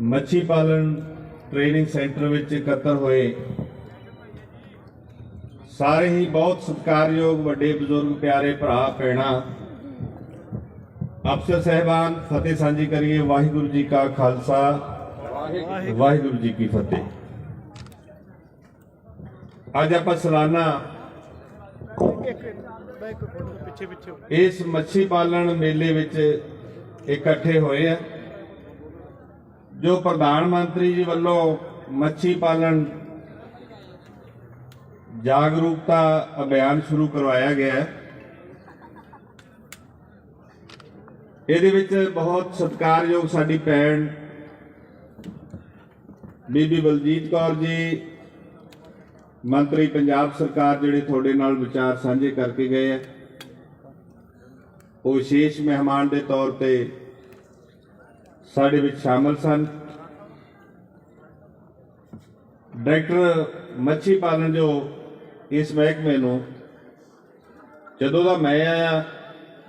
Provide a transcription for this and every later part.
ਮੱਛੀ ਪਾਲਣ training centre ਵਿੱਚ ਇਕੱਤਰ ਹੋਏ। ਸਾਰੇ ਹੀ ਬਹੁਤ ਸਤਿਕਾਰਯੋਗ ਵੱਡੇ ਬਜ਼ੁਰਗ, ਪਿਆਰੇ ਭਰਾ, ਭੈਣਾਂ। ਅਫਸਰ ਸਹਿਬਾਨ, ਫਤਿਹ ਸਾਂਝੀ ਕਰੀਏ। ਵਾਹਿਗੁਰੂ ਜੀ ਕਾ ਖਾਲਸਾ। ਵਾਹਿਗੁਰੂ ਜੀ ਕੀ ਫਤਿਹ। ਅੱਜ ਆਪਾਂ ਸਲਾਨਾ ਇਸ ਮੱਛੀ ਪਾਲਣ ਮੇਲੇ ਵਿੱਚ ਇਕੱਠੇ ਹੋਏ ਆ। ਜੋ ਪ੍ਰਧਾਨ ਮੰਤਰੀ ਜੀ ਵੱਲੋਂ ਮੱਛੀ ਪਾਲਣ ਜਾਗਰੂਕਤਾ ਅਭਿਆਨ ਸ਼ੁਰੂ ਕਰਵਾਇਆ ਗਿਆ ਹੈ। ਇਹਦੇ ਵਿੱਚ ਬਹੁਤ ਸਤਿਕਾਰਯੋਗ ਸਾਡੀ ਭੈਣ ਬੀਬੀ ਬਲਜੀਤ ਕੌਰ ਜੀ, ਮੰਤਰੀ ਪੰਜਾਬ ਸਰਕਾਰ ਜਿਹੜੇ ਤੁਹਾਡੇ ਨਾਲ ਵਿਚਾਰ ਸਾਂਝੇ ਕਰਕੇ ਗਏ ਆ ਉਹ ਵਿਸ਼ੇਸ਼ ਮਹਿਮਾਨ ਦੇ ਤੌਰ ਤੇ ਸਾਡੇ ਵਿੱਚ ਸ਼ਾਮਲ ਸਨ। ਡਾਇਰੈਕਟਰ ਮੱਛੀ ਪਾਲਣ ਜੋ ਇਸ ਮਹਿਕਮੇ ਨੂੰ, ਜਦੋਂ ਦਾ ਮੈਂ ਆਇਆ,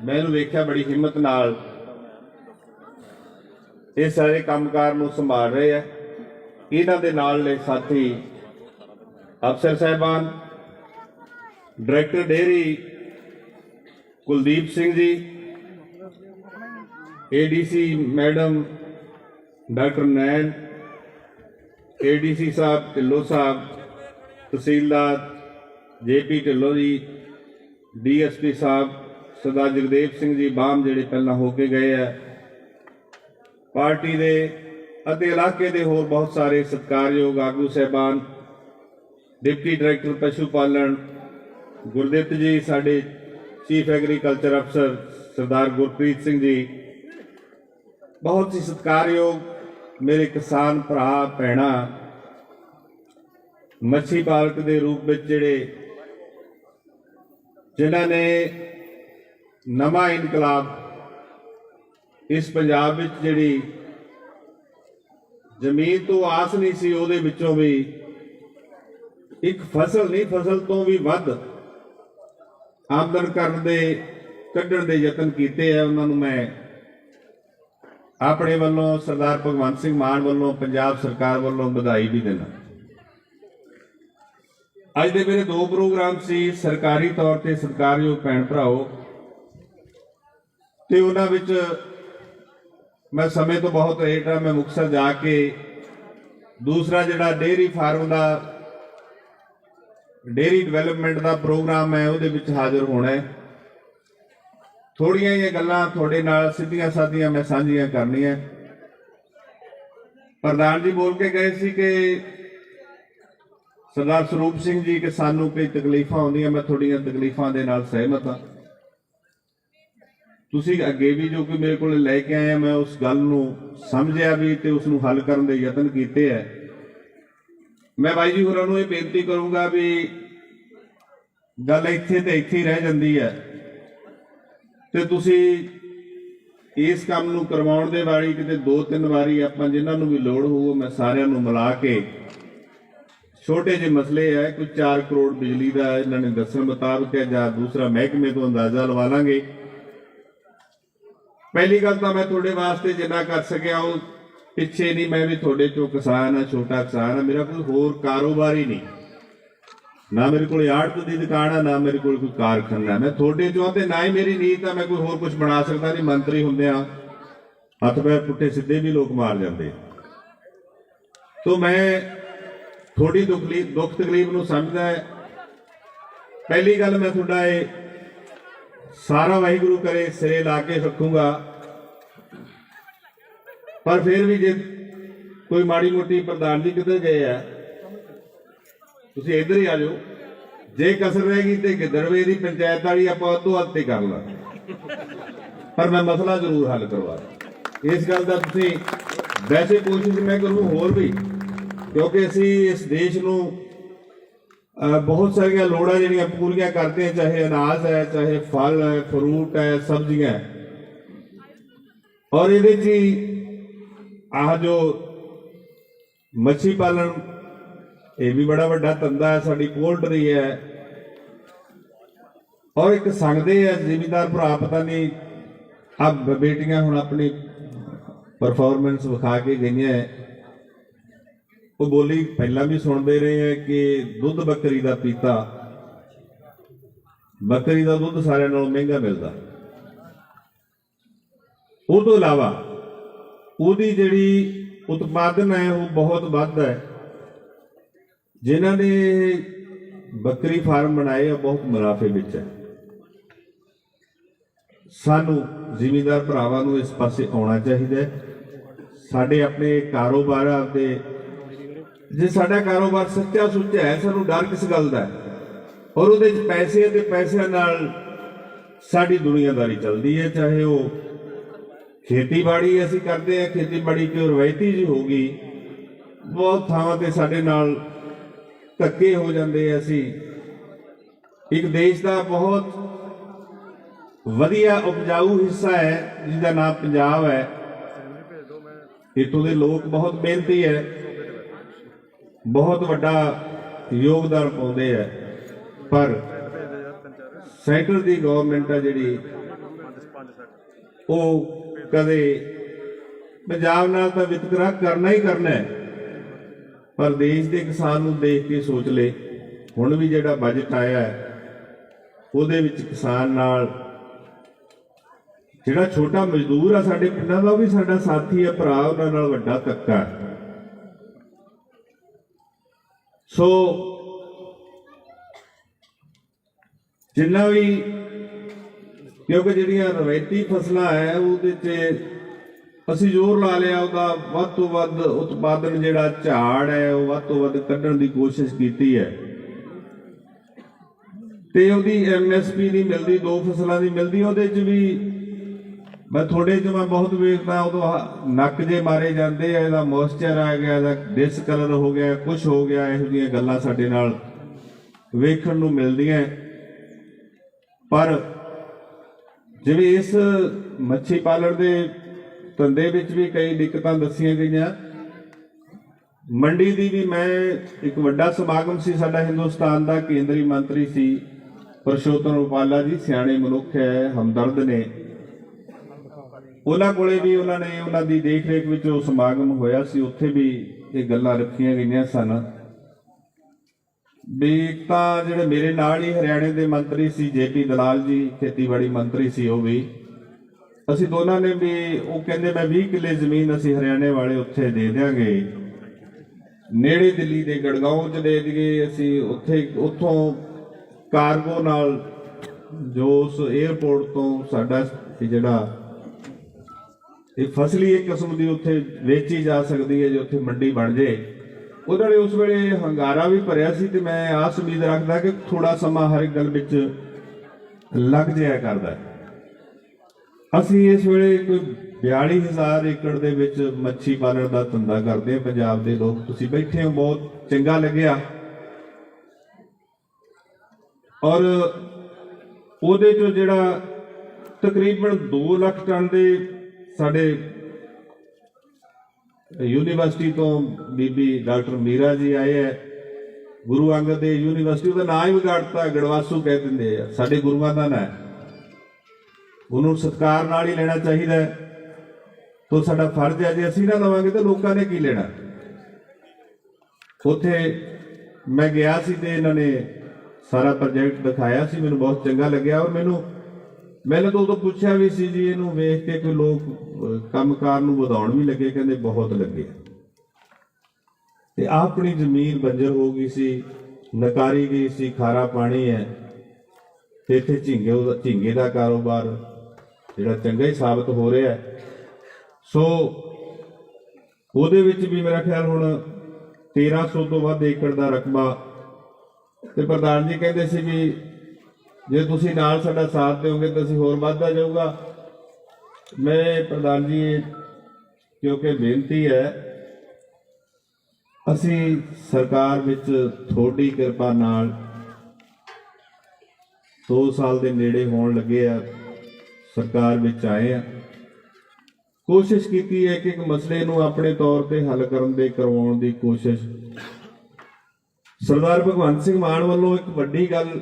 ਮੈਂ ਇਹਨੂੰ ਵੇਖਿਆ ਬੜੀ ਹਿੰਮਤ ਨਾਲ। ਇਹ ਸਾਰੇ ਕੰਮਕਾਰ ਨੂੰ ਸੰਭਾਲ ਰਹੇ ਆ। ਇਹਨਾਂ ਦੇ ਨਾਲ ਨੇ ਸਾਥੀ ਅਫਸਰ ਸਾਹਿਬਾਨ, director dairy Kuldeep Singh ji ADC madam, doctor Nain ADC sahib Dhillon sahib, tehsildar JP Dhillon ji DSP sahib, Sardar Jagdev Singh ji balm ਜਿਹੜੇ ਪਹਿਲਾਂ ਹੋ ਕੇ ਗਏ ਆ। ਪਾਰਟੀ ਦੇ ਅਤੇ ਇਲਾਕੇ ਦੇ ਹੋਰ ਬਹੁਤ ਸਾਰੇ ਸਤਿਕਾਰਯੋਗ ਆਗੂ ਸਹਿਬਾਨ, ਡਿਪਟੀ ਡਾਇਰੈਕਟਰ ਪਸ਼ੂ ਪਾਲਣ ਗੁਰਦਿੱਤ ਜੀ, ਸਾਡੇ ਚੀਫ ਐਗਰੀਕਲਚਰ ਅਫਸਰ ਸਰਦਾਰ ਗੁਰਪ੍ਰੀਤ ਸਿੰਘ ਜੀ ਬਹੁਤ ਹੀ ਸਤਿਕਾਰਯੋਗ ਮੇਰੇ ਕਿਸਾਨ ਭਰਾ, ਭੈਣਾਂ, ਮੱਛੀ ਪਾਲਕ ਦੇ ਰੂਪ ਵਿੱਚ ਜਿਹੜੇ ਜਿਨ੍ਹਾਂ ਨੇ ਨਵਾਂ ਇਨਕਲਾਬ ਇਸ ਪੰਜਾਬ ਵਿੱਚ ਜਿਹੜੀ ਜ਼ਮੀਨ ਤੋਂ ਆਸ ਨਹੀਂ ਸੀ, ਉਹਦੇ ਵਿੱਚੋਂ ਵੀ ਇੱਕ ਫਸਲ ਨਹੀਂ, ਫਸਲ ਤੋਂ ਵੀ ਵੱਧ ਆਮਦਨ ਕਰਨ ਦੇ, ਕੱਢਣ ਦੇ ਯਤਨ ਕੀਤੇ ਆ। ਉਹਨਾਂ ਨੂੰ ਮੈਂ ਆਪਣੇ ਵੱਲੋਂ ਸਰਦਾਰ ਭਗਵੰਤ ਸਿੰਘ ਮਾਨ ਵੱਲੋਂ, ਪੰਜਾਬ ਸਰਕਾਰ ਵੱਲੋਂ ਵਧਾਈ ਵੀ ਦਿੰਦਾ ਅੱਜ ਦੇ ਮੇਰੇ ਦੋ ਪ੍ਰੋਗਰਾਮ ਸੀ, ਸਰਕਾਰੀ ਤੌਰ ਤੇ ਸਰਕਾਰਯੋਗ ਭੈਣ ਭਰਾਓ। ਤੇ ਉਹਨਾਂ ਵਿੱਚ ਮੈਂ ਸਮੇਂ ਤੋਂ ਬਹੁਤ ਲੇਟ ਆ ਮੈਂ ਮੁਕਤਸਰ ਜਾ ਕੇ ਦੂਸਰਾ ਜਿਹੜਾ ਡੇਅਰੀ ਫਾਰਮ ਦਾ, ਡੇਅਰੀ ਡਿਵੈਲਪਮੈਂਟ ਦਾ ਪ੍ਰੋਗਰਾਮ ਹੈ, ਉਹਦੇ ਵਿੱਚ ਹਾਜ਼ਰ ਹੋਣਾ ਹੈ। ਥੋੜੀਆਂ ਜਿਹੀਆਂ ਗੱਲਾਂ ਤੁਹਾਡੇ ਨਾਲ ਸਿੱਧੀਆਂ ਸਾਦੀਆਂ ਮੈਂ ਸਾਂਝੀਆਂ ਕਰਨੀਆਂ। ਪ੍ਰਧਾਨ ਜੀ ਬੋਲ ਕੇ ਗਏ ਸੀ ਕਿ ਸਰਦਾਰ ਸਰੂਪ ਸਿੰਘ ਜੀ ਕਿ ਸਾਨੂੰ ਕਈ ਤਕਲੀਫਾਂ ਆਉਂਦੀਆਂ, ਮੈਂ ਤੁਹਾਡੀਆਂ ਤਕਲੀਫਾਂ ਦੇ ਨਾਲ ਸਹਿਮਤ ਹਾਂ। ਤੁਸੀਂ ਅੱਗੇ ਵੀ ਜੋ ਕਿ ਮੇਰੇ ਕੋਲ ਲੈ ਕੇ ਆਏ ਆ, ਮੈਂ ਉਸ ਗੱਲ ਨੂੰ ਸਮਝਿਆ ਵੀ ਤੇ ਉਸ ਨੂੰ ਹੱਲ ਕਰਨ ਦੇ ਯਤਨ ਕੀਤੇ ਹੈ ਮੈਂ ਬਾਈ ਜੀ ਹੋਰਾਂ ਨੂੰ ਇਹ ਬੇਨਤੀ ਕਰੂੰਗਾ ਵੀ ਗੱਲ ਇੱਥੇ ਤੇ ਇੱਥੇ ਰਹਿ ਜਾਂਦੀ ਹੈ। ਤੇ ਤੁਸੀਂ ਇਸ ਕੰਮ ਨੂੰ ਕਰਵਾਉਣ ਦੇ ਵਾਰੀ ਕਿਤੇ ਦੋ ਤਿੰਨ ਵਾਰੀ ਆਪਾਂ ਜਿਨ੍ਹਾਂ ਨੂੰ ਵੀ ਲੋੜ ਹੋਊ, ਮੈਂ ਸਾਰਿਆਂ ਨੂੰ ਮਿਲਾ ਕੇ ਛੋਟੇ ਜਿਹੇ ਮਸਲੇ ਹੈ ਕੋਈ 4 ਕਰੋੜ ਬਿਜਲੀ ਦਾ ਇਹਨਾਂ ਨੇ ਦੱਸਣ ਮੁਤਾਬਕ ਹੈ ਜਾਂ ਦੂਸਰਾ ਮਹਿਕਮੇ ਤੋਂ ਅੰਦਾਜ਼ਾ ਲਵਾ ਲਾਂਗੇ। ਪਹਿਲੀ ਗੱਲ ਤਾਂ ਮੈਂ ਤੁਹਾਡੇ ਵਾਸਤੇ ਜਿੰਨਾ ਕਰ ਸਕਿਆ ਉਹ ਪਿੱਛੇ ਨਹੀਂ, ਮੈਂ ਵੀ ਤੁਹਾਡੇ ਚੋਂ ਕਿਸਾਨ ਆ, ਛੋਟਾ ਕਿਸਾਨ ਆ, ਮੇਰਾ ਕੋਈ ਹੋਰ ਕਾਰੋਬਾਰ ਹੀ ਨਹੀਂ। ਨਾ ਮੇਰੇ ਕੋਲ ਆੜਤ ਦੀ ਦੁਕਾਨ ਆ, ਨਾ ਮੇਰੇ ਕੋਲ ਕੋਈ ਕਾਰਖਾਨਾ। ਮੈਂ ਤੁਹਾਡੇ ਚੋਂ ਤੇ ਨਾ ਹੀ ਮੇਰੀ ਨੀਤ ਆ, ਮੈਂ ਕੋਈ ਹੋਰ ਕੁਝ ਬਣਾ ਸਕਦਾ ਨਹੀਂ, ਮੰਤਰੀ ਹੁੰਦੇ ਆ। ਹੱਥ ਪੈਰ ਪੁੱਟੇ ਸਿੱਧੇ ਵੀ ਲੋਕ ਮਾਰ ਜਾਂਦੇ। ਤੋਂ ਮੈਂ ਥੋੜੀ ਦੁਖਲੀ ਦੁੱਖ ਤਕਲੀਫ ਨੂੰ ਸਮਝਦਾ ਪਹਿਲੀ ਗੱਲ ਮੈਂ ਤੁਹਾਡਾ ਇਹ ਸਾਰਾ ਵਾਹਿਗੁਰੂ ਕਰੇ, ਸਿਰੇ ਲਾ ਕੇ ਰੱਖੂੰਗਾ। ਪਰ ਫਿਰ ਵੀ ਜੇ ਕੋਈ ਮਾੜੀ ਮੋਟੀ ਪ੍ਰਧਾਨ ਜੀ ਕਿਤੇ ਗਏ ਆ ਤੁਸੀਂ ਇੱਧਰ ਹੀ ਆ ਜਾਓ। ਜੇ ਕਸਰ ਰਹਿ ਗਈ ਤੇ ਗਿੱਦੜਵੇ ਦੀ ਪੰਚਾਇਤ ਵਾਲੀ ਆਪਾਂ ਉਦੋਂ ਹੱਥ ਤੇ ਕਰ ਲਾਂਗੇ ਪਰ ਮੈਂ ਮਸਲਾ ਜ਼ਰੂਰ ਹੱਲ ਕਰਵਾ ਇਸ ਗੱਲ ਦਾ ਤੁਸੀਂ ਵੈਸੇ ਕੋਸ਼ਿਸ਼ ਮੈਂ ਕਰੂੰ ਹੋਰ ਵੀ, ਕਿਉਂਕਿ ਅਸੀਂ ਇਸ ਦੇਸ਼ ਨੂੰ ਬਹੁਤ ਸਾਰੀਆਂ ਲੋੜਾਂ ਜਿਹੜੀਆਂ ਪੂਰੀਆਂ ਕਰਦੇ ਹਾਂ, ਚਾਹੇ ਅਨਾਜ ਹੈ, ਚਾਹੇ ਫਲ ਹੈ ਫਰੂਟ ਹੈ, ਸਬਜ਼ੀਆਂ ਔਰ ਇਹਦੇ 'ਚ ਹੀ ਆਹ ਜੋ ਮੱਛੀ ਪਾਲਣ ਇਹ ਵੀ ਬੜਾ ਵੱਡਾ ਧੰਦਾ ਹੈ, ਸਾਡੀ ਪੋਲਟਰੀ ਹੈ। ਔਰ ਇੱਕ ਸੰਗਦੇ ਆ ਜ਼ਿਮੀਦਾਰ ਭਰਾ ਪਤਾ ਨਹੀਂ ਆ ਬੇਟੀਆਂ ਹੁਣ ਆਪਣੀ ਪਰਫਾਰਮੈਂਸ ਵਿਖਾ ਕੇ ਗਈਆਂ ਹੈ। ਉਹ ਬੋਲੀ ਪਹਿਲਾਂ ਵੀ ਸੁਣਦੇ ਰਹੇ ਆ ਕਿ ਦੁੱਧ ਬੱਕਰੀ ਦਾ ਪੀਤਾ। ਬੱਕਰੀ ਦਾ ਦੁੱਧ ਸਾਰਿਆਂ ਨਾਲੋਂ ਮਹਿੰਗਾ ਮਿਲਦਾ। ਉਹ ਤੋਂ ਇਲਾਵਾ ਉਹਦੀ ਜਿਹੜੀ ਉਤਪਾਦਨ ਹੈ, ਉਹ ਬਹੁਤ ਵੱਧ ਹੈ। ਜਿਨ੍ਹਾਂ ਨੇ ਬੱਕਰੀ ਫਾਰਮ ਬਣਾਏ ਆ, ਬਹੁਤ ਮੁਨਾਫੇ ਵਿੱਚ ਹੈ। ਸਾਨੂੰ ਜ਼ਿਮੀਂਦਾਰ ਭਰਾਵਾਂ ਨੂੰ ਇਸ ਪਾਸੇ ਆਉਣਾ ਚਾਹੀਦਾ ਹੈ। ਸਾਡੇ ਆਪਣੇ ਕਾਰੋਬਾਰ ਆਪਦੇ, ਜੇ ਸਾਡਾ ਕਾਰੋਬਾਰ ਸੱਚਾ ਸੁੱਚਾ ਹੈ, ਸਾਨੂੰ ਡਰ ਕਿਸ ਗੱਲ ਦਾ ਹੈ? ਔਰ ਉਹਦੇ ਚ ਪੈਸੇ ਤੇ ਪੈਸਿਆਂ ਨਾਲ ਸਾਡੀ ਦੁਨੀਆਦਾਰੀ ਚੱਲਦੀ ਹੈ, ਚਾਹੇ ਉਹ ਖੇਤੀਬਾੜੀ ਅਸੀਂ ਕਰਦੇ ਹਾਂ, ਖੇਤੀਬਾੜੀ ਕਿ ਰਵਾਇਤੀ ਜੀ ਹੋ ਗਈ, ਬਹੁਤ ਥਾਵਾਂ ਤੇ ਸਾਡੇ ਨਾਲ ਧੱਕੇ ਹੋ ਜਾਂਦੇ ਆ ਅਸੀਂ। ਇੱਕ ਦੇਸ਼ ਦਾ ਬਹੁਤ ਵਧੀਆ ਉਪਜਾਊ ਹਿੱਸਾ ਹੈ, ਜਿਹਦਾ ਨਾਮ ਪੰਜਾਬ ਹੈ। ਇੱਥੋਂ ਦੇ ਲੋਕ ਬਹੁਤ ਮਿਹਨਤੀ ਹੈ। ਬਹੁਤ ਵੱਡਾ ਯੋਗਦਾਨ ਪਾਉਂਦੇ ਹੈ ਪਰ ਸੈਂਟਰ ਦੀ ਗਵਰਨਮੈਂਟ ਆ ਜਿਹੜੀ, ਉਹ ਕਦੇ ਪੰਜਾਬ ਨਾਲ ਤਾਂ ਵਿਤਕਰਾ ਕਰਨਾ ਹੀ ਕਰਨਾ ਹੈ। ਪਰ ਦੇਸ਼ ਦੇ ਕਿਸਾਨ ਨੂੰ ਦੇਖ ਕੇ ਸੋਚ ਲੈ ਹੁਣ ਵੀ ਜਿਹੜਾ ਬਜਟ ਆਇਆ ਹੈ, ਉਹਦੇ ਵਿੱਚ ਕਿਸਾਨ ਨਾਲ ਜਿਹੜਾ ਛੋਟਾ ਮਜ਼ਦੂਰ ਆ ਸਾਡੇ ਪਿੰਡਾਂ ਦਾ, ਉਹ ਵੀ ਸਾਡਾ ਸਾਥੀ ਆ, ਭਰਾ ਉਹਨਾਂ ਨਾਲ ਵੱਡਾ ਧੱਕਾ ਸੋ ਜਿੰਨਾ ਵੀ ਕਿਉਂਕਿ ਜਿਹੜੀਆਂ ਰਵਾਇਤੀ ਫਸਲਾਂ ਹੈ, ਉਹਦੇ 'ਚ ਅਸੀਂ ਜ਼ੋਰ ਲਾ ਲਿਆ ਉਹਦਾ। ਵੱਧ ਤੋਂ ਵੱਧ ਉਤਪਾਦਨ ਜਿਹੜਾ ਝਾੜ ਹੈ, ਉਹ ਵੱਧ ਤੋਂ ਵੱਧ ਕੱਢਣ ਦੀ ਕੋਸ਼ਿਸ਼ ਕੀਤੀ ਹੈ। ਤੇ ਉਹਦੀ ਐਮਐਸਪੀ ਨਹੀਂ ਮਿਲਦੀ, ਦੋ ਫਸਲਾਂ ਦੀ ਮਿਲਦੀ, ਉਹਦੇ 'ਚ ਵੀ ਮੈਂ ਥੋੜੇ ਜਿਹਾ ਮੈਂ ਬਹੁਤ ਵੇਖਦਾ, ਉਦੋਂ ਨੱਕ ਜੇ ਮਾਰੇ ਜਾਂਦੇ ਆ, ਇਹਦਾ ਮੋਇਸਚਰ ਆ ਗਿਆ, ਇਹਦਾ ਡਿਸਕਲਰ ਹੋ ਗਿਆ ਕੁਝ ਹੋ ਗਿਆ, ਇਹੋ ਜਿਹੀਆਂ ਗੱਲਾਂ ਸਾਡੇ ਨਾਲ ਵੇਖਣ ਨੂੰ ਮਿਲਦੀਆਂ। ਪਰ ਜਿਵੇਂ ਇਸ ਮੱਛੀ ਪਾਲਣ ਦੇ ਧੰਦੇ ਵਿੱਚ ਵੀ ਕਈ ਦਿੱਕਤਾਂ ਦੱਸੀਆਂ ਗਈਆਂ। ਮੰਡੀ ਦੀ ਵੀ ਮੈਂ ਇੱਕ ਵੱਡਾ ਸਮਾਗਮ ਸੀ, ਸਾਡਾ ਹਿੰਦੁਸਤਾਨ ਦਾ ਕੇਂਦਰੀ ਮੰਤਰੀ ਸੀ ਪਰਸ਼ੋਤਮ ਰੁਪਾਲਾ ਜੀ, ਸਿਆਣੇ ਮਨੁੱਖ ਹੈ, ਹਮਦਰਦ ਨੇ। ਉਹਨਾਂ ਕੋਲੇ ਵੀ ਉਹਨਾਂ ਨੇ ਉਹਨਾਂ ਦੀ ਦੇਖ ਰੇਖ ਵਿੱਚ ਉਹ ਸਮਾਗਮ ਹੋਇਆ ਸੀ, ਉੱਥੇ ਵੀ ਇਹ ਗੱਲਾਂ ਰੱਖੀਆਂ ਗਈਆਂ ਸਨ। ਵੀ ਇੱਕ ਤਾਂ ਜਿਹੜੇ ਮੇਰੇ ਨਾਲ ਹੀ ਹਰਿਆਣੇ ਦੇ ਮੰਤਰੀ ਸੀ, ਜੇਪੀ ਦਲਾਲ ਜੀ, ਖੇਤੀਬਾੜੀ ਮੰਤਰੀ ਸੀ ਉਹ ਵੀ। ਅਸੀਂ ਦੋਨਾਂ ਨੇ ਵੀ ਉਹ ਕਹਿੰਦੇ ਮੈਂ 20 ਕਿੱਲੇ ਜ਼ਮੀਨ ਅਸੀਂ ਹਰਿਆਣੇ ਵਾਲੇ ਉੱਥੇ ਦੇ ਦਿਆਂਗੇ ਨੇੜੇ ਦਿੱਲੀ ਦੇ ਗੜਗਾਉਂ ਚ ਦੇ ਦਈਏ, ਅਸੀਂ ਉੱਥੇ ਉੱਥੋਂ ਕਾਰਗੋ ਨਾਲ ਜੋ ਉਸ 에ਅਰਪੋਰਟ ਤੋਂ ਸਾਡਾ ਜਿਹੜਾ, ਇਹ ਫਸਲੀ ਇੱਕ ਕਿਸਮ ਦੀ ਉੱਥੇ ਵੇਚੀ ਜਾ ਸਕਦੀ ਹੈ ਜੇ ਉੱਥੇ ਮੰਡੀ ਬਣ ਜੇ ਉਹਨਾਂ ਨੇ ਉਸ ਵੇਲੇ ਹੰਗਾਰਾ ਵੀ ਭਰਿਆ ਸੀ ਤੇ ਮੈਂ ਆਸ ਉਮੀਦ ਰੱਖਦਾ ਕਿ ਥੋੜਾ ਸਮਾਂ ਹਰ ਇੱਕ ਗੱਲ ਵਿੱਚ ਲੱਗ ਜਾਇਆ ਕਰਦਾ ਹੈ। ਅਸੀਂ ਇਸ ਵੇਲੇ ਕੋਈ 42000 ਏਕੜ ਦੇ ਵਿੱਚ ਮੱਛੀ ਪਾਲਣ ਦਾ ਧੰਦਾ ਕਰਦੇ ਹਾਂ, ਪੰਜਾਬ ਦੇ ਲੋਕ। ਤੁਸੀਂ ਬੈਠੇ ਹੋ, ਬਹੁਤ ਚੰਗਾ ਲੱਗਿਆ। ਔਰ ਉਹਦੇ ਚੋਂ ਜਿਹੜਾ ਤਕਰੀਬਨ 2 ਲੱਖ ਟਨ ਦੇ ਸਾਡੇ ਯੂਨੀਵਰਸਿਟੀ ਤੋਂ ਬੀਬੀ ਡਾਕਟਰ ਮੀਰਾ ਜੀ ਆਏ ਹੈ। ਗੁਰੂ ਅੰਗਦ ਦੇਵ ਯੂਨੀਵਰਸਿਟੀ ਦਾ ਨਾਂ ਹੀ ਵਿਗਾੜਤਾ ਗੜਵਾਸੂ ਕਹਿ ਦਿੰਦੇ ਆ। ਸਾਡੇ ਗੁਰੂਆਂ ਦਾ ਨਾਂ ਹੈ। ਉਹਨੂੰ ਸਤਿਕਾਰ ਨਾਲ ਹੀ ਲੈਣਾ ਚਾਹੀਦਾ ਹੈ। ਤੋ ਸਾਡਾ ਫਰਜ਼ ਹੈ ਜੇ ਅਸੀਂ ਨਾ ਲਵਾਂਗੇ ਤਾਂ ਲੋਕਾਂ ਨੇ ਕੀ ਲੈਣਾ? ਉੱਥੇ ਮੈਂ ਗਿਆ ਸੀ ਤੇ ਇਹਨਾਂ ਨੇ ਸਾਰਾ ਪ੍ਰੋਜੈਕਟ ਦਿਖਾਇਆ ਸੀ ਮੈਨੂੰ ਬਹੁਤ ਚੰਗਾ ਲੱਗਿਆ ਔਰ ਮੈਨੂੰ ਮੈਨੂੰ ਤਾਂ ਉਦੋਂ ਪੁੱਛਿਆ ਵੀ ਸੀ ਜੀ ਇਹਨੂੰ ਵੇਖ ਕੇ ਕੋਈ ਲੋਕ ਅਹ, ਕੰਮਕਾਰ ਨੂੰ ਵਧਾਉਣ ਵੀ ਲੱਗੇ ਕਹਿੰਦੇ ਬਹੁਤ ਲੱਗੇ। ਤੇ ਆਪਣੀ ਜ਼ਮੀਨ ਬੰਜਰ ਹੋ ਗਈ ਸੀ ਨਕਾਰੀ ਗਈ ਸੀ ਖਾਰਾ ਪਾਣੀ ਹੈ ਤੇ ਇੱਥੇ ਝੀਂਗੇ ਉਹਦਾ- ਝੀਂਗੇ ਦਾ ਕਾਰੋਬਾਰ ਜਿਹੜਾ ਚੰਗਾ ਹੀ ਸਾਬਤ ਹੋ ਰਿਹਾ ਹੈ। ਸੋ ਉਹਦੇ ਵਿੱਚ ਵੀ ਮੇਰਾ ਖਿਆਲ ਹੁਣ 1300 ਤੋਂ ਵੱਧ ਏਕੜ ਦਾ ਰਕਬਾ। ਤੇ ਪ੍ਰਧਾਨ ਜੀ ਕਹਿੰਦੇ ਸੀ ਵੀ ਜੇ ਤੁਸੀਂ ਨਾਲ ਸਾਡਾ ਸਾਥ ਦਿਓਗੇ ਤਾਂ ਅਸੀਂ ਹੋਰ ਵੱਧਦਾ ਜਾਊਗਾ। ਮੈਂ ਪ੍ਰਧਾਨ ਜੀ, ਕਿਉਂਕਿ ਬੇਨਤੀ ਹੈ, ਅਸੀਂ ਸਰਕਾਰ ਵਿੱਚ ਤੁਹਾਡੀ ਕਿਰਪਾ ਨਾਲ 2 ਸਾਲ ਦੇ ਨੇੜੇ ਹੋਣ ਲੱਗੇ ਆ। ਸਰਕਾਰ ਵਿੱਚ ਆਏ ਆ। ਕੋਸ਼ਿਸ਼ ਕੀਤੀ ਹੈ ਕਿ ਇੱਕ ਮਸਲੇ ਨੂੰ ਆਪਣੇ ਤੌਰ ਤੇ ਹੱਲ ਕਰਨ ਦੇ ਕਰਵਾਉਣ ਦੀ ਕੋਸ਼ਿਸ਼। ਸਰਦਾਰ ਭਗਵੰਤ ਸਿੰਘ ਮਾਨ ਵੱਲੋਂ ਇੱਕ ਵੱਡੀ ਗੱਲ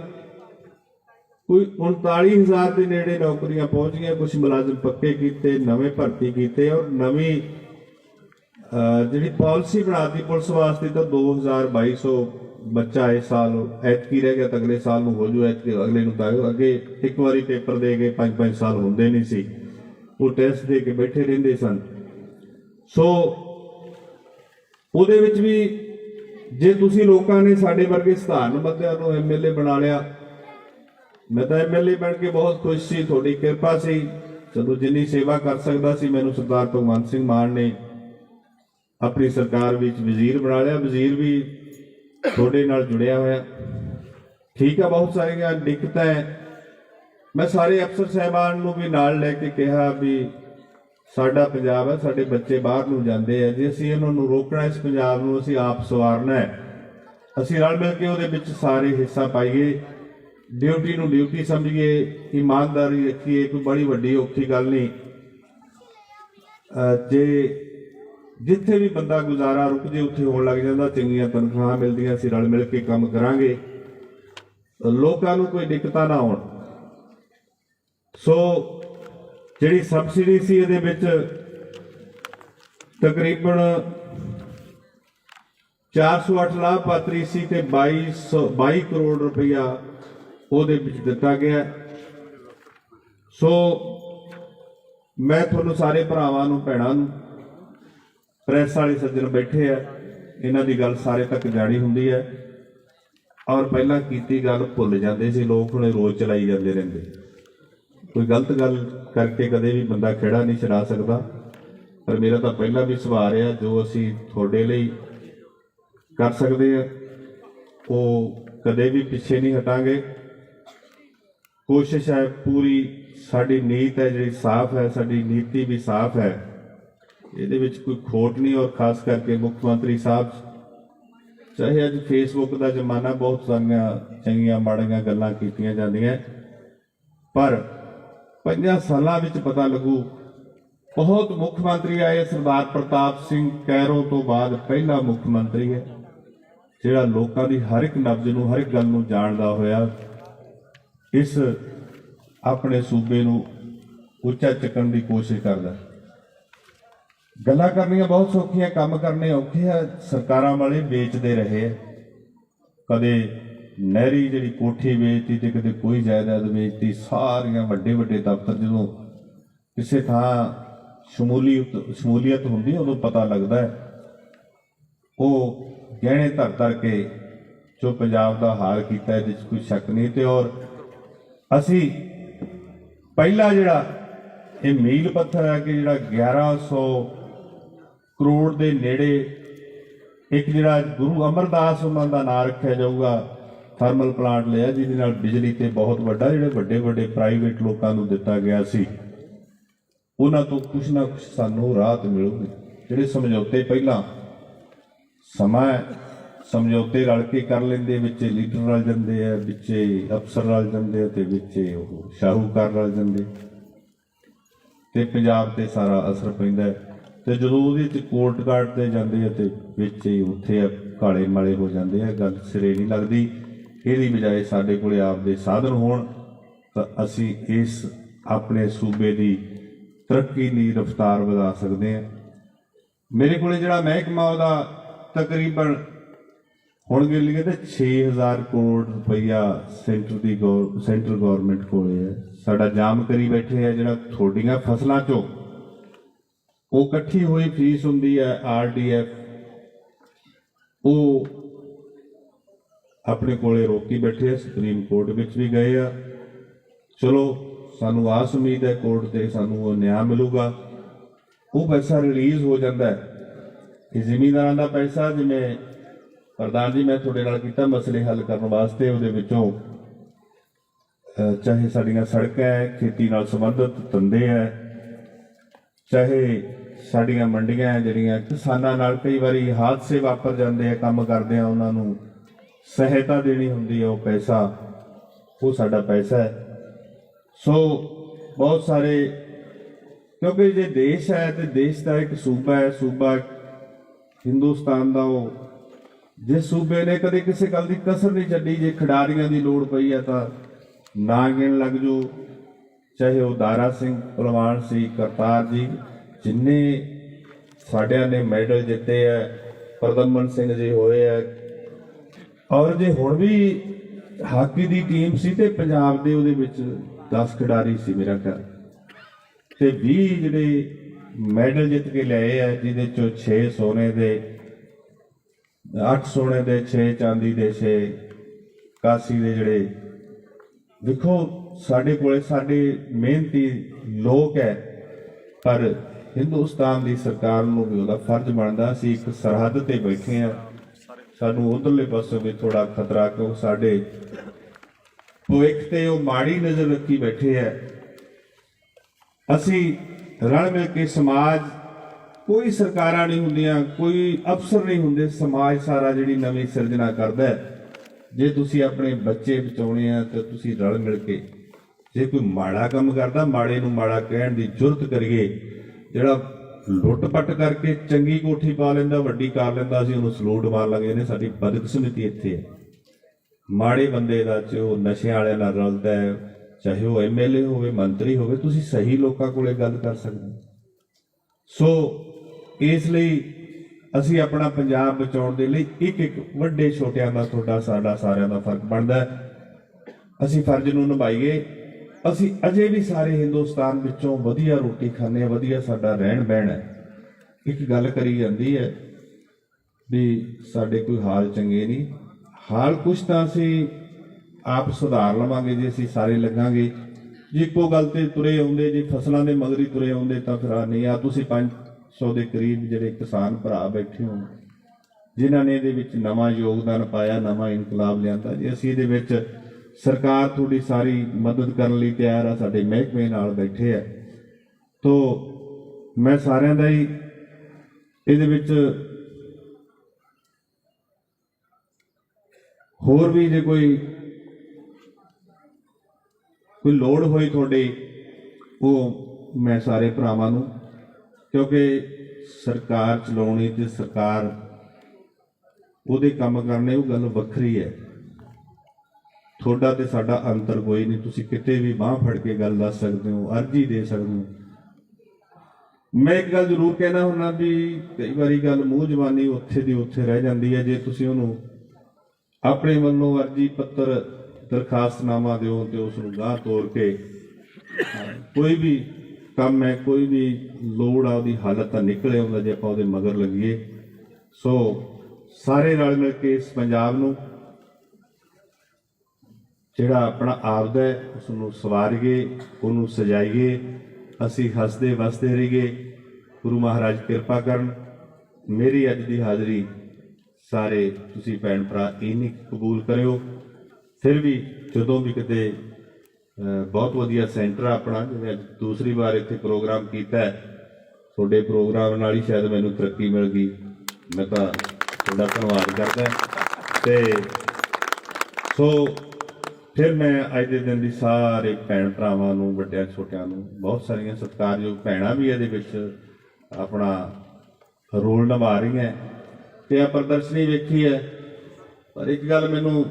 ਕੋਈ 39000 ਦੇ ਨੇੜੇ ਨੌਕਰੀਆਂ ਪਹੁੰਚ ਗਈਆਂ ਕੁਝ ਮੁਲਾਜ਼ਮ ਪੱਕੇ ਕੀਤੇ ਨਵੇਂ ਭਰਤੀ ਕੀਤੇ ਔਰ ਨਵੀਂ ਅਹ, ਜਿਹੜੀ ਪਾਲਿਸੀ ਬਣਾਤੀ ਪੁਲਿਸ ਵਾਸਤੇ ਤਾਂ 2200 ਬੱਚਾ ਇਸ ਸਾਲ ਐਤਕੀ ਰਹਿ ਗਿਆ ਤਾਂ ਅਗਲੇ ਸਾਲ ਨੂੰ ਹੋ ਜੂ, ਐਤਕੀ ਅਗਲੇ ਨੂੰ ਤਾਂ ਅੱਗੇ ਇੱਕ ਵਾਰੀ ਪੇਪਰ ਦੇ ਕੇ 5-5 ਸਾਲ ਹੁੰਦੇ ਨਹੀਂ ਸੀ। ਉਹ ਟੈਸਟ ਦੇ ਕੇ ਬੈਠੇ ਰਹਿੰਦੇ ਸਨ। ਸੋ ਉਹਦੇ ਵਿੱਚ ਵੀ ਜੇ ਤੁਸੀਂ ਲੋਕਾਂ ਨੇ ਸਾਡੇ ਵਰਗੇ ਸਧਾਰਨ ਬੰਦਿਆਂ ਨੂੰ ਐਮਐਲਏ ਬਣਾ ਲਿਆ, ਮੈਂ ਤਾਂ ਐਮਐਲਏ ਬਣ ਕੇ ਬਹੁਤ ਖੁਸ਼ ਸੀ, ਤੁਹਾਡੀ ਕਿਰਪਾ ਸੀ। ਜਦੋਂ ਜਿੰਨੀ ਸੇਵਾ ਕਰ ਸਕਦਾ ਸੀ, ਮੈਨੂੰ ਸਰਦਾਰ ਭਗਵੰਤ ਸਿੰਘ ਮਾਨ ਨੇ ਆਪਣੀ ਸਰਕਾਰ ਵਿੱਚ ਵਜ਼ੀਰ ਬਣਾ ਲਿਆ। ਵਜ਼ੀਰ ਵੀ ਤੁਹਾਡੇ ਨਾਲ ਜੁੜਿਆ ਹੋਇਆ। ਠੀਕ ਆ, ਬਹੁਤ ਸਾਰੀਆਂ ਦਿੱਕਤਾਂ ਹੈ। ਮੈਂ ਸਾਰੇ ਅਫਸਰ ਸਹਿਬਾਨ ਨੂੰ ਵੀ ਨਾਲ ਲੈ ਕੇ ਕਿਹਾ ਵੀ ਸਾਡਾ ਪੰਜਾਬ ਹੈ, ਸਾਡੇ ਬੱਚੇ ਬਾਹਰ ਨੂੰ ਜਾਂਦੇ ਆ। ਜੇ ਅਸੀਂ ਇਹਨਾਂ ਨੂੰ ਰੋਕਣਾ, ਇਸ ਪੰਜਾਬ ਨੂੰ ਅਸੀਂ ਆਪ ਸਵਾਰਨਾ ਹੈ। ਅਸੀਂ ਰਲ ਮਿਲ ਕੇ ਉਹਦੇ ਵਿੱਚ ਸਾਰੇ ਹਿੱਸਾ ਪਾਈਏ। ਡਿਊਟੀ ਨੂੰ ਡਿਊਟੀ ਸਮਝੀਏ, ਇਮਾਨਦਾਰੀ ਰੱਖੀਏ, ਕੋਈ ਬੜੀ ਵੱਡੀ ਔਖੀ ਗੱਲ ਨਹੀਂ। ਜੇ ਜਿੱਥੇ ਵੀ ਬੰਦਾ ਗੁਜ਼ਾਰਾ ਰੁਕ ਜੇ, ਉੱਥੇ ਹੋਣ ਲੱਗ ਜਾਂਦਾ, ਚੰਗੀਆਂ ਤਨਖਾਹਾਂ ਮਿਲਦੀਆਂ ਸੀ ਰਲ ਮਿਲ ਕੇ ਕੰਮ ਕਰਾਂਗੇ। ਲੋਕਾਂ ਨੂੰ ਕੋਈ ਦਿੱਕਤਾਂ ਨਾ ਆਉਣ। ਸੋ ਜਿਹੜੀ ਸਬਸਿਡੀ ਸੀ ਇਹਦੇ ਵਿੱਚ ਤਕਰੀਬਨ 408 ਲਾਭਪਾਤਰੀ ਸੀ ਤੇ 2200 22 ਕਰੋੜ ਰੁਪਇਆ ਉਹਦੇ ਵਿੱਚ ਦਿੱਤਾ ਗਿਆ। ਸੋ ਮੈਂ ਤੁਹਾਨੂੰ ਸਾਰੇ ਭਰਾਵਾਂ ਨੂੰ, ਭੈਣਾਂ ਨੂੰ ਪ੍ਰੈਸ ਵਾਲੇ ਸੱਜਣ ਬੈਠੇ ਆ, ਇਹਨਾਂ ਦੀ ਗੱਲ ਸਾਰੇ ਤੱਕ ਜਾਣੀ ਹੁੰਦੀ ਹੈ ਔਰ ਪਹਿਲਾਂ ਕੀਤੀ ਗੱਲ ਭੁੱਲ ਜਾਂਦੇ ਸੀ, ਲੋਕ ਹੁਣੇ ਰੋਜ਼ ਚਲਾਈ ਜਾਂਦੇ ਰਹਿੰਦੇ। ਕੋਈ ਗਲਤ ਗੱਲ ਕਰਕੇ ਕਦੇ ਵੀ ਬੰਦਾ ਖੇੜਾ ਨਹੀਂ ਛਡਾ ਸਕਦਾ। ਪਰ ਮੇਰਾ ਤਾਂ ਪਹਿਲਾਂ ਵੀ ਸੁਭਾਅ ਰਿਹਾ, ਜੋ ਅਸੀਂ ਤੁਹਾਡੇ ਲਈ ਕਰ ਸਕਦੇ ਆ, ਉਹ ਕਦੇ ਵੀ ਪਿੱਛੇ ਨਹੀਂ ਹਟਾਂਗੇ। ਕੋਸ਼ਿਸ਼ ਹੈ ਪੂਰੀ, ਸਾਡੀ ਨੀਤ ਹੈ ਜਿਹੜੀ ਸਾਫ਼ ਹੈ, ਸਾਡੀ ਨੀਤੀ ਵੀ ਸਾਫ਼ ਹੈ। ਇਹਦੇ ਵਿੱਚ ਕੋਈ ਖੋਟ ਨਹੀਂ ਔਰ ਖਾਸ ਕਰਕੇ ਮੁੱਖ ਮੰਤਰੀ ਸਾਹਿਬ ਚਾਹੇ ਅੱਜ ਫੇਸਬੁੱਕ ਦਾ ਜ਼ਮਾਨਾ ਬਹੁਤ ਸਾਰੀਆਂ ਚੰਗੀਆਂ ਮਾੜੀਆਂ ਗੱਲਾਂ ਕੀਤੀਆਂ ਜਾਂਦੀਆਂ ਪਰ ਪੰਜਾਂ ਸਾਲਾਂ ਵਿੱਚ ਪਤਾ ਲੱਗੂ, ਬਹੁਤ ਮੁੱਖ ਮੰਤਰੀ ਆਏ, ਸਰਦਾਰ ਪ੍ਰਤਾਪ ਸਿੰਘ ਕੈਰੋ ਤੋਂ ਬਾਅਦ ਪਹਿਲਾ ਮੁੱਖ ਮੰਤਰੀ ਹੈ, ਜਿਹੜਾ ਲੋਕਾਂ ਦੀ ਹਰ ਇੱਕ ਨਬਜ਼ ਨੂੰ, ਹਰ ਇੱਕ ਗੱਲ ਨੂੰ ਜਾਣਦਾ ਹੋਇਆ, ਇਸ ਆਪਣੇ ਸੂਬੇ ਨੂੰ ਉੱਚਾ ਚੱਕਣ ਦੀ ਕੋਸ਼ਿਸ਼ ਕਰਦਾ ਗੱਲਾਂ ਕਰਨੀਆਂ ਬਹੁਤ ਸੌਖੀਆਂ, ਕੰਮ ਕਰਨੇ ਔਖੇ ਆ, ਸਰਕਾਰਾਂ ਵਾਲੇ ਵੇਚਦੇ ਰਹੇ ਆ। ਕਦੇ ਨਹਿਰੀ ਜਿਹੜੀ ਕੋਠੀ ਵੇਚਤੀ ਤੇ ਕਦੇ ਕੋਈ ਜਾਇਦਾਦ ਵੇਚਤੀ, ਸਾਰੀਆਂ ਵੱਡੇ ਵੱਡੇ ਦਫ਼ਤਰ ਜਦੋਂ ਕਿਸੇ ਥਾਂ ਸ਼ਮੂਲੀਅਤ ਸ਼ਮੂਲੀਅਤ ਹੁੰਦੀ ਉਦੋਂ ਪਤਾ ਲੱਗਦਾ ਹੈ। ਉਹ ਗਹਿਣੇ ਧਰ ਧਰ ਕੇ ਜੋ ਪੰਜਾਬ ਦਾ ਹਾਲ ਕੀਤਾ, ਇਹਦੇ 'ਚ ਕੋਈ ਸ਼ੱਕ ਨਹੀਂ। ਤੇ ਔਰ ਅਸੀਂ ਪਹਿਲਾ ਜਿਹੜਾ ਇਹ ਮੀਲ ਪੱਥਰ ਹੈ ਕਿ ਜਿਹੜਾ 1100 ਕਰੋੜ ਦੇ ਨੇੜੇ ਇੱਕ ਜਿਹੜਾ ਗੁਰੂ ਅਮਰਦਾਸ ਉਹਨਾਂ ਦਾ ਨਾਮ ਰੱਖਿਆ ਜਾਊਗਾ ਥਰਮਲ ਪਲਾਂਟ ਲਿਆ ਜਿਹਦੇ ਨਾਲ ਬਿਜਲੀ ਤੇ ਬਹੁਤ ਵੱਡਾ ਜਿਹੜੇ ਵੱਡੇ ਵੱਡੇ ਪ੍ਰਾਈਵੇਟ ਲੋਕਾਂ ਨੂੰ ਦਿੱਤਾ ਗਿਆ ਸੀ। ਉਹਨਾਂ ਤੋਂ ਕੁਝ ਨਾ ਕੁਝ ਸਾਨੂੰ ਰਾਹਤ ਮਿਲੂਗੀ। ਜਿਹੜੇ ਸਮਝੌਤੇ ਪਹਿਲਾਂ ਸਮਾਂ ਹੈ, ਸਮਝੌਤੇ ਰਲ ਕੇ ਕਰ ਲੈਂਦੇ ਵਿੱਚ ਲੀਡਰ ਰਲ ਜਾਂਦੇ ਆ ਵਿੱਚ ਅਫਸਰ ਰਲ ਜਾਂਦੇ ਆ ਤੇ ਵਿੱਚ ਉਹ ਸ਼ਾਹੂਕਾਰ ਰਲ ਜਾਂਦੇ। ਤੇ ਪੰਜਾਬ ਤੇ ਸਾਰਾ ਅਸਰ ਪੈਂਦਾ ਹੈ। ਤੇ ਜਦੋਂ ਉਹਦੇ ਚ ਕੋਰਟ ਕਾਰਡ ਤੇ ਜਾਂਦੇ ਆ ਤੇ ਵਿੱਚ ਹੀ ਉੱਥੇ ਕਾਲੇ ਮਾਲੇ ਹੋ ਜਾਂਦੇ ਆ, ਗੱਲ ਸਿਰੇ ਨਹੀਂ ਲੱਗਦੀ। ਇਹਦੀ ਬਜਾਏ ਸਾਡੇ ਕੋਲੇ ਆਪਦੇ ਸਾਧਨ ਹੋਣ, ਤਾਂ ਅਸੀਂ ਇਸ ਆਪਣੇ ਸੂਬੇ ਦੀ ਤਰੱਕੀ ਦੀ ਰਫ਼ਤਾਰ ਵਧਾ ਸਕਦੇ ਹਾਂ ਮੇਰੇ ਕੋਲੇ ਜਿਹੜਾ ਮਹਿਕਮਾ ਉਹਦਾ ਤਕਰੀਬਨ ਹੁਣ ਗਿਣ ਲਈਏ ਤੇ 6000 ਕਰੋੜ ਰੁਪਈਆ ਸੈਂਟਰ ਦੀ ਗੌਰ ਸੈਂਟਰ ਗਵਰਨਮੈਂਟ ਕੋਲੇ ਹੈ। ਸਾਡਾ ਜਾਮ ਕਰੀ ਬੈਠੇ ਹੈ ਜਿਹੜਾ ਤੁਹਾਡੀਆਂ ਫਸਲਾਂ ਚੋਂ ਉਹ ਇਕੱਠੀ ਹੋਈ ਫੀਸ ਹੁੰਦੀ ਹੈ ਆਰਡੀਐਫ ਉਹ ਆਪਣੇ ਕੋਲੇ ਰੋਕੀ ਬੈਠੇ ਆ, ਸੁਪਰੀਮ ਕੋਰਟ ਵਿੱਚ ਵੀ ਗਏ ਆ। ਚਲੋ, ਸਾਨੂੰ ਆਸ ਉਮੀਦ ਹੈ ਕੋਰਟ ਤੇ ਸਾਨੂੰ ਉਹ ਨਿਆਂ ਮਿਲੂਗਾ। ਉਹ ਪੈਸਾ ਰਿਲੀਜ਼ ਹੋ ਜਾਂਦਾ ਹੈ। ਇਹ ਜ਼ਿਮੀਂਦਾਰਾਂ ਦਾ ਪੈਸਾ ਜਿਵੇਂ ਪ੍ਰਧਾਨ ਜੀ, ਮੈਂ ਤੁਹਾਡੇ ਨਾਲ ਕੀਤਾ ਮਸਲੇ ਹੱਲ ਕਰਨ ਵਾਸਤੇ, ਉਹਦੇ ਵਿੱਚੋਂ ਚਾਹੇ ਸਾਡੀਆਂ ਸੜਕਾਂ ਹੈ, ਖੇਤੀ ਨਾਲ ਸੰਬੰਧਿਤ ਧੰਦੇ ਹੈ ਚਾਹੇ ਸਾਡੀਆਂ ਮੰਡੀਆਂ ਹੈ, ਜਿਹੜੀਆਂ ਕਿਸਾਨਾਂ ਨਾਲ ਕਈ ਵਾਰੀ ਹਾਦਸੇ ਵਾਪਰ ਜਾਂਦੇ ਆ, ਕੰਮ ਕਰਦੇ ਆ, ਉਹਨਾਂ ਨੂੰ ਸਹਾਇਤਾ ਦੇਣੀ ਹੁੰਦੀ ਹੈ ਉਹ ਪੈਸਾ, ਉਹ ਸਾਡਾ ਪੈਸਾ ਹੈ। ਸੋ ਬਹੁਤ ਸਾਰੇ, ਕਿਉਂਕਿ ਜੇ ਦੇਸ਼ ਹੈ ਤੇ ਦੇਸ਼ ਦਾ ਇੱਕ ਸੂਬਾ ਹੈ, ਸੂਬਾ ਹਿੰਦੁਸਤਾਨ ਦਾ ਉਹ ਜਿਸ ਸੂਬੇ ਨੇ ਕਦੇ ਕਿਸੇ ਗੱਲ ਦੀ ਕਸਰ ਨਹੀਂ ਛੱਡੀ, ਜੇ ਖਿਡਾਰੀਆਂ ਦੀ ਲੋੜ ਪਈ ਹੈ ਤਾਂ ਨਾ ਗਿਣ ਲੱਗ ਜੂ ਚਾਹੇ ਉਹ ਦਾਰਾ ਸਿੰਘ, ਪਹਿਲਵਾਨ ਸੀ ਕਰਤਾਰ ਜੀ, ਜਿੰਨੇ ਸਾਡਿਆਂ ਨੇ ਮੈਡਲ ਜਿੱਤੇ ਆ ਪ੍ਰਦਮਨ ਸਿੰਘ ਜੀ ਹੋਏ ਆ ਔਰ ਜੇ ਹੁਣ ਵੀ ਹਾਕੀ ਦੀ ਟੀਮ ਸੀ ਤੇ ਪੰਜਾਬ ਦੇ ਉਹਦੇ ਵਿੱਚ 10 ਖਿਡਾਰੀ ਸੀ ਮੇਰਾ ਖਿਆਲ। ਤੇ 20 ਜਿਹੜੇ ਮੈਡਲ ਜਿੱਤ ਕੇ ਲਏ ਆ ਜਿਹਦੇ ਚੋਂ 6 ਸੋਨੇ ਦੇ 8 ਸੋਨੇ ਦੇ 6 ਚਾਂਦੀ ਦੇ 6 ਕਾਸੀ ਦੇ ਜਿਹੜੇ, ਦੇਖੋ ਸਾਡੇ ਕੋਲੇ ਸਾਡੇ ਮਿਹਨਤੀ ਲੋਕ ਹੈ, ਪਰ ਹਿੰਦੁਸਤਾਨ ਦੀ ਸਰਕਾਰ ਨੂੰ ਵੀ ਉਹਦਾ ਫਰਜ਼ ਬਣਦਾ ਸੀ ਇੱਕ ਸਰਹੱਦ ਤੇ ਬੈਠੇ ਆ ਸਾਨੂੰ ਉਧਰਲੇ ਪਾਸੇ ਵੀ ਥੋੜਾ ਖਤਰਾ ਕਿਉਂ ਸਾਡੇ ਭਵਿੱਖ ਤੇ ਉਹ ਮਾੜੀ ਨਜ਼ਰ ਰੱਖੀ ਬੈਠੇ ਆ ਅਸੀਂ ਰਲ ਮਿਲ ਕੇ ਸਮਾਜ, ਕੋਈ ਸਰਕਾਰਾਂ ਨਹੀਂ ਹੁੰਦੀਆਂ, ਕੋਈ ਅਫਸਰ ਨਹੀਂ ਹੁੰਦੇ, ਸਮਾਜ ਸਾਰਾ ਜਿਹੜੀ ਨਵੀਂ ਸਿਰਜਣਾ ਕਰਦਾ ਹੈ। ਜੇ ਤੁਸੀਂ ਆਪਣੇ ਬੱਚੇ ਬਚਾਉਣੇ ਆ, ਤਾਂ ਤੁਸੀਂ ਰਲ ਮਿਲ ਕੇ ਜੇ ਕੋਈ ਮਾੜਾ ਕੰਮ ਕਰਦਾ, ਮਾੜੇ ਨੂੰ ਮਾੜਾ ਕਹਿਣ ਦੀ ਜੁਰਤ ਕਰੀਏ, ਜਿਹੜਾ ਲੁੱਟ-ਪੱਟ ਕਰਕੇ ਚੰਗੀ ਕੋਠੀ ਪਾ ਲੈਂਦਾ, ਵੱਡੀ ਕਰ ਲੈਂਦਾ ਸੀ ਉਹਨੂੰ ਸਲੂਟ ਮਾਰ ਲਾਂਗੇ ਇਹਨੇ ਸਾਡੀ ਬਦਕਿਸਮਤੀ ਇੱਥੇ ਹੈ। ਮਾੜੇ ਬੰਦੇ ਦਾ ਚ ਉਹ ਨਸ਼ਿਆਂ ਵਾਲਿਆਂ ਨਾਲ ਰਲਦਾ ਹੈ, ਚਾਹੇ ਉਹ ਐਮਐਲਏ ਹੋਵੇ, ਮੰਤਰੀ ਹੋਵੇ, ਤੁਸੀਂ ਸਹੀ ਲੋਕਾਂ ਕੋਲੇ ਗੱਲ ਕਰ ਸਕਦੇ ਸੋ, ਇਸ ਲਈ ਅਸੀਂ ਆਪਣਾ ਪੰਜਾਬ ਬਚਾਉਣ ਦੇ ਲਈ ਇੱਕ ਇੱਕ ਵੱਡੇ ਛੋਟਿਆਂ ਦਾ, ਤੁਹਾਡਾ, ਸਾਡਾ ਸਾਰਿਆਂ ਦਾ ਫ਼ਰਕ ਬਣਦਾ ਹੈ। ਅਸੀਂ ਫਰਜ਼ ਨੂੰ ਨਿਭਾਈਏ। ਅਸੀਂ ਅਜੇ ਵੀ ਸਾਰੇ ਹਿੰਦੁਸਤਾਨ ਵਿੱਚੋਂ ਵਧੀਆ ਰੋਟੀ ਖਾਂਦੇ ਹਾਂ, ਵਧੀਆ ਸਾਡਾ ਰਹਿਣ ਬਹਿਣ ਹੈ। ਇੱਕ ਗੱਲ ਕਰੀ ਜਾਂਦੀ ਹੈ ਵੀ ਸਾਡੇ ਕੋਈ ਹਾਲ ਚੰਗੇ ਨਹੀਂ। ਹਾਲ ਕੁਛ ਤਾਂ ਅਸੀਂ ਆਪ ਸੁਧਾਰ ਲਵਾਂਗੇ, ਜੇ ਅਸੀਂ ਸਾਰੇ ਲੱਗਾਂਗੇ। ਜੇ ਇੱਕੋ ਗੱਲ ਤੇ ਤੁਰੇ ਆਉਂਦੇ, ਜੇ ਫਸਲਾਂ ਦੇ ਮਗਰੀ ਤੁਰੇ ਆਉਂਦੇ ਤਾਂ ਫਿਰ ਆ ਨਹੀਂ, ਆ ਤੁਸੀਂ 500 ਦੇ ਕਰੀਬ ਜਿਹੜੇ ਕਿਸਾਨ ਭਰਾ ਬੈਠੇ ਹੋ, ਜਿਨ੍ਹਾਂ ਨੇ ਇਹਦੇ ਵਿੱਚ ਨਵਾਂ ਯੋਗਦਾਨ ਪਾਇਆ, ਨਵਾਂ ਇਨਕਲਾਬ ਲਿਆਂਦਾ, ਜੇ ਅਸੀਂ ਇਹਦੇ ਵਿੱਚ ਸਰਕਾਰ ਤੁਹਾਡੀ ਸਾਰੀ ਮਦਦ ਕਰਨ ਲਈ ਤਿਆਰ ਆ, ਸਾਡੇ ਮਹਿਕਮੇ ਨਾਲ ਬੈਠੇ ਆ। ਤੋ ਮੈਂ ਸਾਰਿਆਂ ਦਾ ਹੀ ਇਹਦੇ ਵਿੱਚ ਹੋਰ ਵੀ ਜੇ ਕੋਈ ਕੋਈ ਲੋੜ ਹੋਈ ਤੁਹਾਡੀ, ਉਹ ਮੈਂ ਸਾਰੇ ਭਰਾਵਾਂ ਨੂੰ, ਕਿਉਂਕਿ ਸਰਕਾਰ ਚਲਾਉਣੀ ਤੇ ਸਰਕਾਰ ਉਹਦੇ ਕੰਮ ਕਰਨੇ, ਉਹ ਗੱਲ ਵੱਖਰੀ ਹੈ। ਤੁਹਾਡਾ ਤੇ ਸਾਡਾ ਅੰਤਰ ਕੋਈ ਨਹੀਂ। ਤੁਸੀਂ ਕਿਤੇ ਵੀ ਬਾਹ ਫੜ ਕੇ ਗੱਲ ਦੱਸ ਸਕਦੇ ਹੋ, ਅਰਜੀ ਦੇ ਸਕਦੇ ਹੋ। ਮੈਂ ਇੱਕ ਗੱਲ ਜ਼ਰੂਰ ਕਹਿਣਾ ਹੁੰਦਾ ਵੀ ਕਈ ਵਾਰੀ ਗੱਲ ਮੂੰਹ ਜ਼ਬਾਨੀ ਉੱਥੇ ਦੀ ਉੱਥੇ ਰਹਿ ਜਾਂਦੀ ਹੈ, ਜੇ ਤੁਸੀਂ ਉਹਨੂੰ ਆਪਣੇ ਵੱਲੋਂ ਅਰਜੀ ਪੱਤਰ ਦਰਖਾਸਤਨਾਮਾ ਦਿਓ ਤੇ ਉਸ ਨੂੰ ਗਾਹ ਤੋੜ ਕੇ ਕੋਈ ਵੀ ਕੰਮ ਹੈ, ਕੋਈ ਵੀ ਲੋੜ ਆ, ਉਹਦੀ ਹਾਲਤ ਤਾਂ ਨਿਕਲੇ ਆਉਂਦਾ ਜੇ ਆਪਾਂ ਉਹਦੇ ਮਗਰ ਲੱਗੀਏ। ਸੋ ਸਾਰੇ ਰਲ ਮਿਲ ਕੇ ਇਸ ਪੰਜਾਬ ਨੂੰ ਜਿਹੜਾ ਆਪਣਾ ਆਪਦਾ ਹੈ ਉਸ ਨੂੰ ਸਵਾਰੀਏ, ਉਹਨੂੰ ਸਜਾਈਏ, ਅਸੀਂ ਹੱਸਦੇ ਵਸਦੇ ਰਹੀਏ, ਗੁਰੂ ਮਹਾਰਾਜ ਕਿਰਪਾ ਕਰਨ। ਮੇਰੀ ਅੱਜ ਦੀ ਹਾਜ਼ਰੀ ਸਾਰੇ ਤੁਸੀਂ ਭੈਣ ਭਰਾ ਇਹ ਕਬੂਲ ਕਰਿਓ। ਫਿਰ ਵੀ ਜਦੋਂ ਵੀ ਕਿਤੇ ਬਹੁਤ ਵਧੀਆ ਸੈਂਟਰ ਆ ਆਪਣਾ, ਜਿਵੇਂ ਅੱਜ ਦੂਸਰੀ ਵਾਰ ਇੱਥੇ ਪ੍ਰੋਗਰਾਮ ਕੀਤਾ ਤੁਹਾਡੇ ਪ੍ਰੋਗਰਾਮ ਨਾਲ ਹੀ ਸ਼ਾਇਦ ਮੈਨੂੰ ਤਰੱਕੀ ਮਿਲ ਗਈ। ਮੈਂ ਤਾਂ ਤੁਹਾਡਾ ਧੰਨਵਾਦ ਕਰਦਾ। ਤੇ, ਸੋ ਫਿਰ ਮੈਂ ਅੱਜ ਦੇ ਦਿਨ ਦੀ ਸਾਰੇ ਭੈਣ ਭਰਾਵਾਂ ਨੂੰ, ਵੱਡਿਆਂ ਛੋਟਿਆਂ ਨੂੰ ਬਹੁਤ ਸਾਰੀਆਂ ਸਤਿਕਾਰਯੋਗ ਭੈਣਾਂ ਵੀ ਇਹਦੇ ਵਿੱਚ ਆਪਣਾ ਰੋਲ ਨਿਭਾ ਰਹੀਆਂ ਤੇ ਆ ਪ੍ਰਦਰਸ਼ਨੀ ਵੇਖੀ ਹੈ। ਪਰ ਇੱਕ ਗੱਲ ਮੈਨੂੰ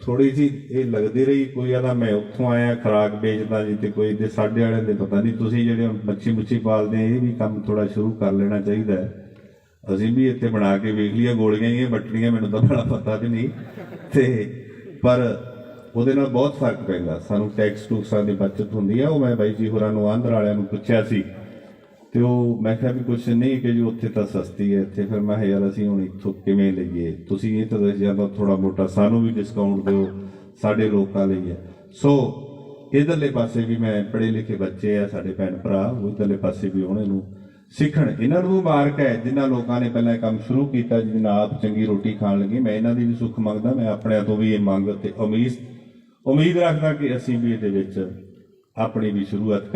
ਥੋੜੀ ਜੀ ਇਹ ਲੱਗਦੀ ਰਹੀ, ਕੋਈ ਆਦਾ ਮੈਂ ਉੱਥੋਂ ਆਇਆ ਖਰਾਕ ਵੇਚਦਾ ਜੀ ਤੇ ਕੋਈ ਦੇ ਸਾਡੇ ਵਾਲਿਆਂ ਦੇ, ਪਤਾ ਨਹੀਂ ਤੁਸੀਂ ਜਿਹੜੇ ਮੱਛੀ ਮੁੱਛੀ ਪਾਲਦੇ ਆ ਇਹ ਵੀ ਕੰਮ ਥੋੜਾ ਸ਼ੁਰੂ ਕਰ ਲੈਣਾ ਚਾਹੀਦਾ ਅਸੀਂ ਵੀ ਇੱਥੇ ਬਣਾ ਕੇ ਵੇਖ ਲਈਏ, ਗੋਲੀਆਂ ਹੀ ਇਹ ਵੱਟਣੀਆਂ ਮੈਨੂੰ ਤਾਂ ਬੜਾ ਪਤਾ ਵੀ ਨਹੀਂ। ਤੇ ਪਰ ਉਹਦੇ ਨਾਲ ਬਹੁਤ ਫ਼ਰਕ ਪੈਂਦਾ। ਸਾਨੂੰ ਟੈਕਸ ਟੂਕਸਾਂ ਦੀ ਬਚਤ ਹੁੰਦੀ ਆ। ਉਹ ਮੈਂ ਬਾਈ ਜੀ ਹੋਰਾਂ ਨੂੰ ਆਂਧਰ ਵਾਲਿਆਂ ਨੂੰ ਪੁੱਛਿਆ ਸੀ। ਤੇ ਉਹ ਮੈਂ ਕਿਹਾ ਵੀ ਕੁਛ ਨਹੀਂ ਕਿ ਜੀ ਉੱਥੇ ਤਾਂ ਸਸਤੀ ਹੈ। ਇੱਥੇ ਫਿਰ ਮੈਂ ਕਿਹਾ, ਯਾਰ ਅਸੀਂ ਹੁਣ ਇੱਥੋਂ ਕਿਵੇਂ ਲਈਏ? ਤੁਸੀਂ ਇਹ ਤਾਂ ਦੱਸਿਆ ਜਾਂਦਾ ਥੋੜਾ ਮੋਟਾ ਸਾਨੂੰ ਵੀ ਡਿਸਕਾਊਂਟ ਦਿਓ, ਸਾਡੇ ਲੋਕਾਂ ਲਈ ਹੈ। ਸੋ ਇਧਰਲੇ ਪਾਸੇ ਵੀ ਮੈਂ ਪੜ੍ਹੇ ਲਿਖੇ ਬੱਚੇ ਆ, ਸਾਡੇ ਭੈਣ ਭਰਾ, ਉਹ ਪਾਸੇ ਵੀ ਉਹਨਾਂ ਨੂੰ ਸਿੱਖਣ। ਇਹਨਾਂ ਨੂੰ ਮੁਬਾਰਕ ਹੈ, ਜਿਨ੍ਹਾਂ ਲੋਕਾਂ ਨੇ ਪਹਿਲਾਂ ਇਹ ਕੰਮ ਸ਼ੁਰੂ ਕੀਤਾ ਜਿਹਨਾਂ ਆਪ ਚੰਗੀ ਰੋਟੀ ਖਾਣ ਲੱਗੇ। ਮੈਂ ਇਹਨਾਂ ਦੀ ਵੀ ਸੁੱਖ ਮੰਗਦਾ, ਮੈਂ ਆਪਣਿਆਂ ਤੋਂ ਵੀ ਇਹ ਮੰਗ ਤੇ ਉਮੀਦ ਉਮੀਦ ਰੱਖਦਾ ਕਿ ਅਸੀਂ ਵੀ ਇਹਦੇ ਵਿੱਚ ਆਪਣੀ ਵੀ ਸ਼ੁਰੂਆਤ